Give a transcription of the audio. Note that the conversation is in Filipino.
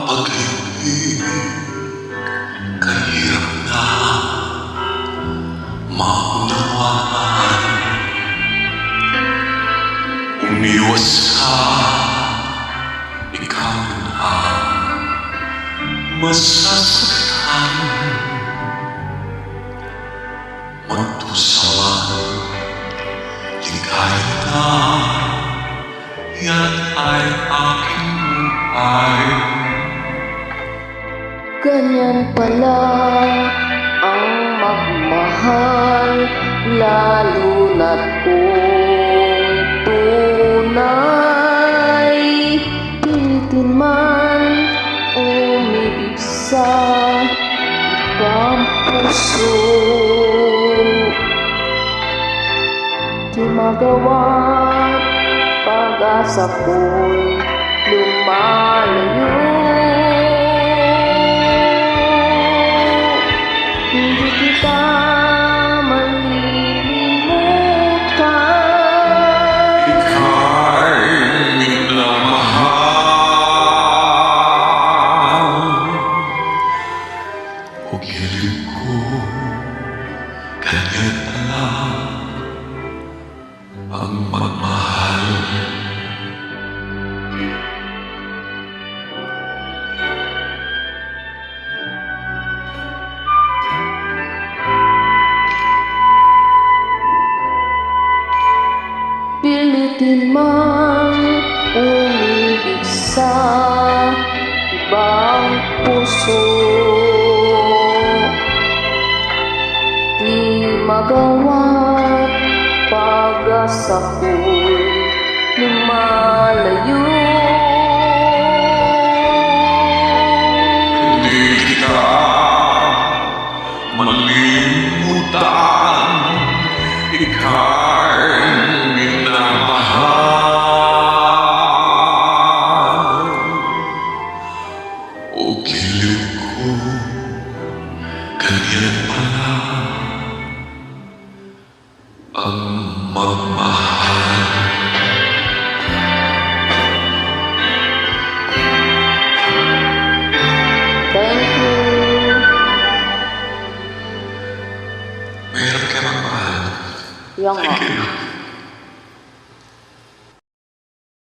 Ang pag-ibig kahirap na maunawaan Umiwas ka, ikaw na. Masasaktan. Magtusawan, ligaya na. Yan ay aking buhay Ganyan pala ang magmahal Lalo na't kung tunay Pilitin man umibig sa ibang puso Di magawa pag-asa ko'y lumalayo Huwag hiling ko Ganyan pala Ang magmahal Pilitin man umibig sa ibang puso Di magawa pag-asa ko'y lumalayo Hindi kita malimutan Ika'y minamahal. O giliw ko Ganyan pala magmahal Thank you. Mahirap ka magmahal Yan nga Thank you